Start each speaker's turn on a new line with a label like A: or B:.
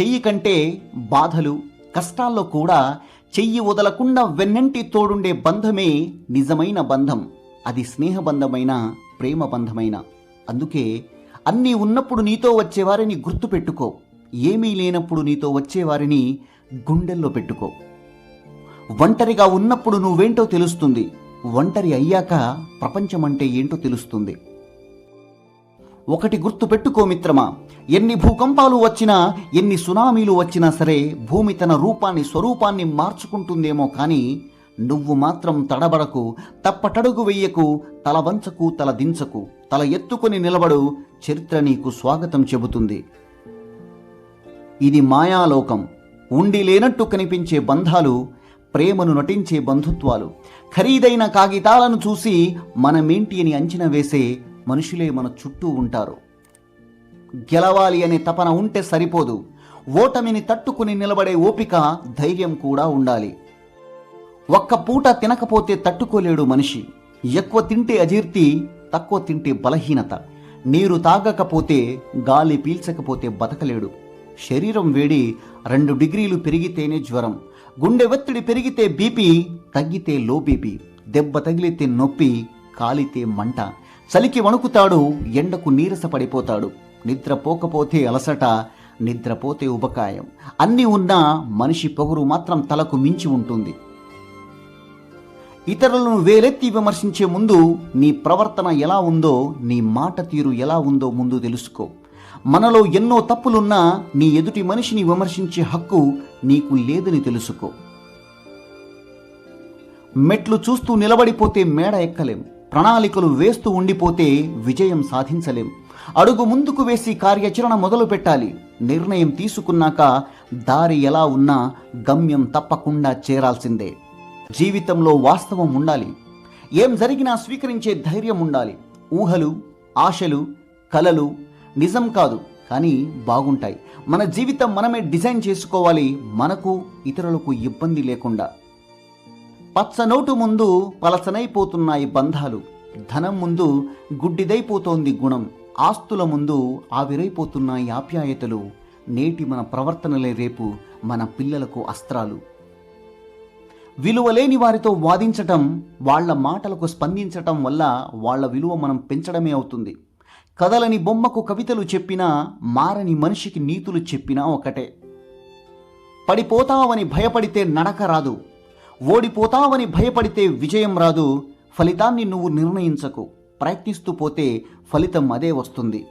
A: చెయ్యి కంటే బాధలు కష్టాల్లో కూడా చెయ్యి వదలకుండా వెన్నంటి తోడుండే బంధమే నిజమైన బంధం. అది స్నేహబంధమైన ప్రేమ బంధమైన అందుకే అన్నీ ఉన్నప్పుడు నీతో వచ్చేవారిని గుర్తుపెట్టుకో ఏమీ లేనప్పుడు నీతో వచ్చేవారిని గుండెల్లో పెట్టుకో. ఒంటరిగా ఉన్నప్పుడు నువ్వేంటో తెలుస్తుంది. ఒంటరి అయ్యాక ప్రపంచమంటే ఏంటో తెలుస్తుంది. ఒకటి గుర్తు పెట్టుకో మిత్రమా. ఎన్ని భూకంపాలు వచ్చినా ఎన్ని సునామీలు వచ్చినా సరే భూమి తన రూపాన్ని స్వరూపాన్ని మార్చుకుంటుందేమో కానీ నువ్వు మాత్రం తడబడకు తప్పటడుగు వెయ్యకు తల వంచకు తల దించకు తల ఎత్తుకొని నిలబడు చరిత్ర నీకు స్వాగతం చెబుతుంది. ఇది మాయాలోకం. ఉండి లేనట్టు కనిపించే బంధాలు ప్రేమను నటించే బంధుత్వాలు. ఖరీదైన కాగితాలను చూసి మనమేంటి అని అంచనా వేసే మనుషులే మన చుట్టూ ఉంటారు. గెలవాలి అనే తపన ఉంటే సరిపోదు. ఓటమిని తట్టుకుని నిలబడే ఓపిక ధైర్యం కూడా ఉండాలి. ఒక్క పూట తినకపోతే తట్టుకోలేడు మనిషి. ఎక్కువ తింటే అజీర్తి తక్కువ తింటే బలహీనత. నీరు తాగకపోతే గాలి పీల్చకపోతే బతకలేడు. శరీరం వేడి రెండు డిగ్రీలు పెరిగితేనే జ్వరం. గుండె ఒత్తిడి పెరిగితే బీపీ తగ్గితే లో బీపీ. దెబ్బ తగిలితే నొప్పి కాలితే మంట. చలికి వణుకుతాడు ఎండకు నీరస పడిపోతాడు నిద్రపోకపోతే అలసట నిద్రపోతే ఉపకాయం అన్నీ ఉన్నా మనిషి పొగరు మాత్రం తలకు మించి ఉంటుంది. ఇతరులను వేలెత్తి విమర్శించే ముందు నీ ప్రవర్తన ఎలా ఉందో నీ మాట తీరు ఎలా ఉందో ముందు తెలుసుకో. మనలో ఎన్నో తప్పులున్నా నీ ఎదుటి మనిషిని విమర్శించే హక్కు నీకు లేదని తెలుసుకో. మెట్లు చూస్తూ నిలబడిపోతే మేడ ఎక్కలేం. ప్రణాళికలు వేస్తూ ఉండిపోతే విజయం సాధించలేం. అడుగు ముందుకు వేసి కార్యాచరణ మొదలు పెట్టాలి. నిర్ణయం తీసుకున్నాక దారి ఎలా ఉన్నా గమ్యం తప్పకుండా చేరాల్సిందే. జీవితంలో వాస్తవం ఉండాలి. ఏం జరిగినా స్వీకరించే ధైర్యం ఉండాలి. ఊహలు ఆశలు కలలు నిజం కాదు కానీ బాగుంటాయి. మన జీవితం మనమే డిజైన్ చేసుకోవాలి. మనకు ఇతరులకు ఇబ్బంది లేకుండా. పచ్చనోటు ముందు పలసనైపోతున్నాయి బంధాలు. ధనం ముందు గుడ్డిదైపోతోంది గుణం. ఆస్తుల ముందు ఆవిరైపోతున్నాయి ఆప్యాయతలు. నేటి మన ప్రవర్తనలే రేపు మన పిల్లలకు అస్త్రాలు. విలువలేని వారితో వాదించటం వాళ్ళ మాటలకు స్పందించటం వల్ల వాళ్ళ విలువ మనం పెంచడమే అవుతుంది. కదలని బొమ్మకు కవితలు చెప్పినా మారని మనిషికి నీతులు చెప్పినా ఒకటే. పడిపోతావని భయపడితే నడక రాదు. ఓడిపోతావని భయపడితే విజయం రాదు ఫలితాన్ని నువ్వు నిర్ణయించకు. ప్రయత్నిస్తూ పోతే ఫలితం అదే వస్తుంది.